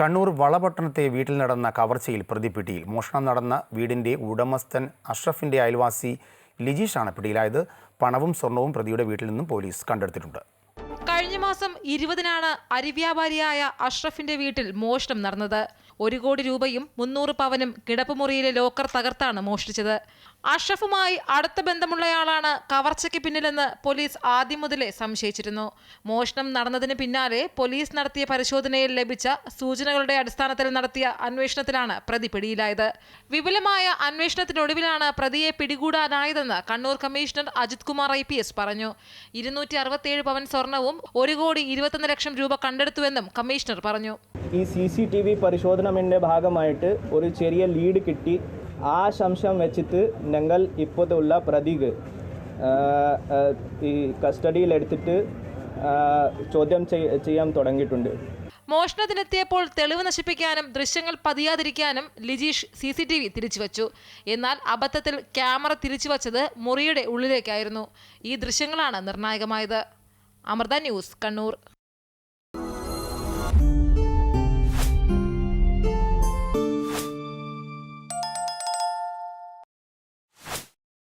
കണ്ണൂർ വളപട്ടണത്തെ വീട്ടിൽ നടന്ന കവർച്ചയിൽ പ്രതി പിടിയിൽ മോഷണം നടന്ന വീടിന്റെ ഉടമസ്ഥൻ അഷ്റഫിന്റെ അയൽവാസി ലിജീഷാണ് പിടിയിലായത്. പണവും സ്വർണവും പ്രതിയുടെ വീട്ടിൽ നിന്നും പോലീസ് കണ്ടെടുത്തിട്ടുണ്ട്. കഴിഞ്ഞ മാസം ഇരുപതിനാണ് അരിവ്യാപാരിയായ അഷ്റഫിന്റെ വീട്ടിൽ മോഷണം നടന്നത്. ഒരു കോടി രൂപയും മുന്നൂറ് പവനും കിടപ്പുമുറിയിലെ ലോക്കർ തകർത്താണ് മോഷ്ടിച്ചത്. അഷ്റഫുമായി അടുത്ത ബന്ധമുള്ളയാളാണ് കവർച്ചയ്ക്ക് പിന്നിലെന്ന് പോലീസ് ആദ്യം മുതലേ സംശയിച്ചിരുന്നു. മോഷണം നടന്നതിന് പിന്നാലെ പോലീസ് നടത്തിയ പരിശോധനയിൽ ലഭിച്ച സൂചനകളുടെ അടിസ്ഥാനത്തിൽ നടത്തിയ അന്വേഷണത്തിലാണ് പ്രതി പിടിയിലായത്. വിപുലമായ അന്വേഷണത്തിനൊടുവിലാണ് പ്രതിയെ പിടികൂടാനായതെന്ന് Kannur commissioner Ajith Kumar I P S പറഞ്ഞു. ഇരുന്നൂറ്റി അറുപത്തിയേഴ് പവൻ സ്വർണവും ഒരു കോടി ഇരുപത്തൊന്ന് ലക്ഷം രൂപ കണ്ടെടുത്തുവെന്നും കമ്മീഷണർ പറഞ്ഞു. ഈ സി സി ടി വി പരിശോധന ഭാഗമായിട്ട് ഒരു ചെറിയ ലീഡ് കിട്ടി. ആ സംശയം വെച്ചിട്ട് ഞങ്ങൾ ഇപ്പോഴുള്ള പ്രതിക്ക് ഈ കസ്റ്റഡിയിലെടുത്തിട്ട് ചോദ്യം ചെയ്യാൻ തുടങ്ങിയിട്ടുണ്ട്. മോഷണത്തിനെത്തിയപ്പോൾ തെളിവ് നശിപ്പിക്കാനും ദൃശ്യങ്ങൾ പതിയാതിരിക്കാനും Lijeesh C C T V തിരിച്ചുവച്ചു. എന്നാൽ അബദ്ധത്തിൽ ക്യാമറ തിരിച്ചു തിരിച്ചുവച്ചത് മുറിയുടെ ഉള്ളിലേക്കായിരുന്നു. ഈ ദൃശ്യങ്ങളാണ് നിർണായകമായത്. അമൃത ന്യൂസ് കണ്ണൂർ.